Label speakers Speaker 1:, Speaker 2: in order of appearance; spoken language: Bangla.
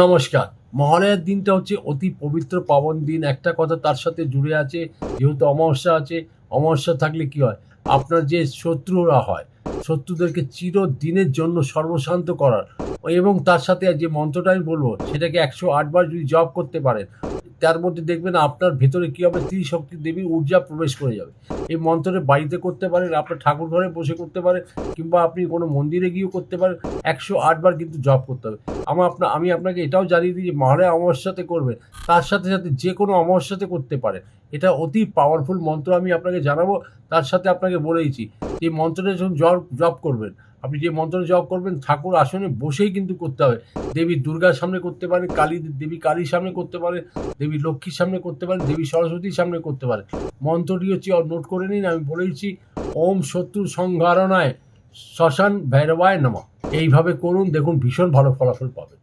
Speaker 1: নমস্কার। মহালয়ার দিনটা হচ্ছে অতি পবিত্র পাবন দিন। একটা কথা তার সাথে জুড়ে আছে, যেহেতু অমাবস্যা আছে, অমাবস্যা থাকলে কি হয়? আপনার যে শত্রুরা হয়, শত্রুদেরকে চিরদিনের জন্য সর্বশান্ত করার এবং তার সাথে যে মন্ত্রটা আমি বলব, সেটাকে একশো আটবার যদি জব করতে পারেন তার মধ্যে দেখবেন আপনার ভেতরে কী হবে? ত্রিশক্তি দেবী ঊর্জা প্রবেশ করে যাবে। এই মন্ত্রটা বাড়িতে করতে পারেন, আপনার ঠাকুর ঘরে বসে করতে পারেন কিংবা আপনি কোনো মন্দিরে গিয়েও করতে পারেন। একশো আটবার কিন্তু জপ করতে হবে। আমার আপনার আমি আপনাকে এটাও জানিয়ে দিই যে মহালয়া অমাবস্যাতে করবেন। তার সাথে সাথে যে কোনো অমাবস্যাতে করতে পারেন। এটা অতি পাওয়ারফুল মন্ত্র আমি আপনাকে জানাব। তার সাথে আপনাকে বলেইছি এই মন্ত্রটা যখন জপ জপ করবেন, আপনি যে মন্ত্র জপ করবেন, ঠাকুর আসনে বসেই কিন্তু করতে হবে। দেবী দুর্গার সামনে করতে পারেন কালী, দেবী কালীর সামনে করতে পারেন দেবী লক্ষ্মীর সামনে করতে পারেন দেবী সরস্বতীর সামনে করতে পারেন মন্ত্রটি হচ্ছে নোট করে নিন, আমি বলেইছি ওম শত্রু সংহারণায় শ্মশান ভৈরবায় নামা। এইভাবে করুন, দেখুন ভীষণ ভালো ফলাফল পাবেন।